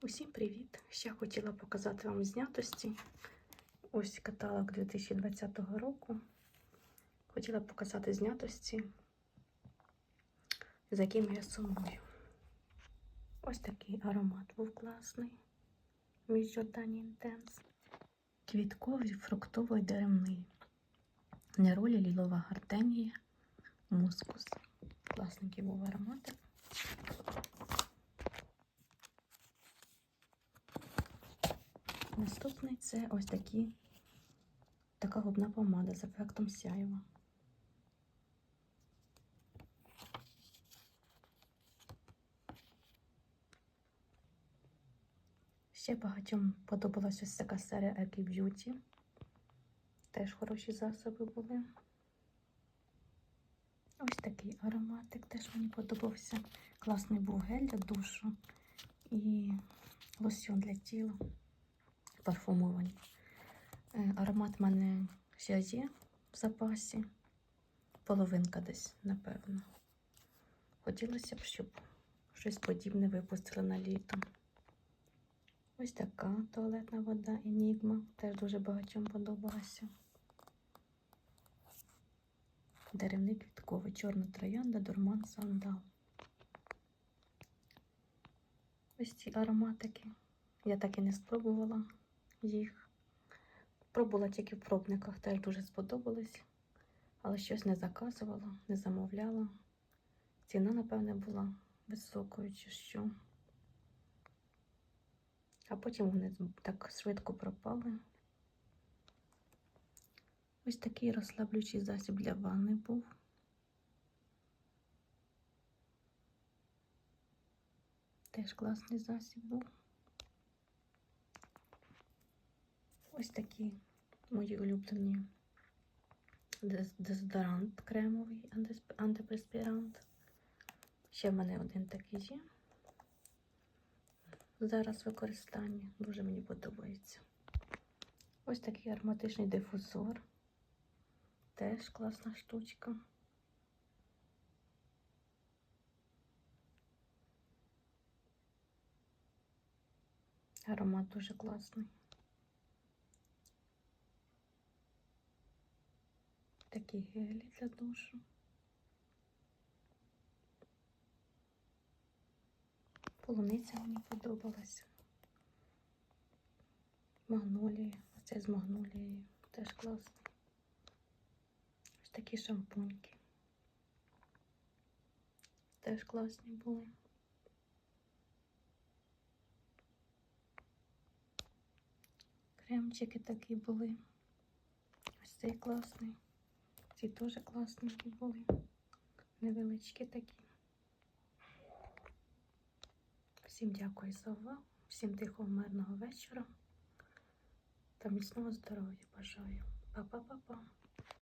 Усім привіт! Ще хотіла показати вам знятості. Ось каталог 2020 року. Хотіла показати знятості, за якими я сумую. Ось такий аромат був класний. Між Жордані Інтенс. Квітковий, фруктовий деревний. Неролі лілова гартенія, мускус. Класненький був ароматик. Наступний це ось такі, така губна помада з ефектом сяєва. Ще багатьом подобалась ось така серія Eki Beauty. Теж хороші засоби були. Ось такий ароматик теж мені подобався. Класний був гель для душу і лосьон для тіла парфумовані. Е, Аромат в мене ще є в запасі. Половинка десь, напевно. Хотілося б, щоб щось подібне випустили на літо. Ось така туалетна вода Енігма. Теж дуже багатьом подобалася. Деревний квітковий, чорна троянда, дурман, сандал. Ось ці ароматики. Я так і не спробувала їх. Пробувала тільки в пробниках, теж дуже сподобались, але щось не заказувала, не замовляла. Ціна, напевне, була високою чи що. А потім вони так швидко пропали. Ось такий розслаблюючий засіб для ванни був. Теж класний засіб був. Ось такі мої улюблені дезодорант кремовий, антипреспірант. Ще в мене один такий є. Зараз використання. Дуже мені подобається. Ось такий ароматичний дифузор. Теж класна штучка. Аромат дуже класний. Такі гелі для душу. Полуниця мені подобалася. Магнолія. Оце з магнолією. Теж класно. Ось такі шампуньки. Теж класні були. Кремчики такі були. Ось цей класний. Ці теж класні були. Невеличкі такі. Всім дякую за увагу. Всім тихого, мирного вечора та міцного здоров'я бажаю. Па-па-па-па.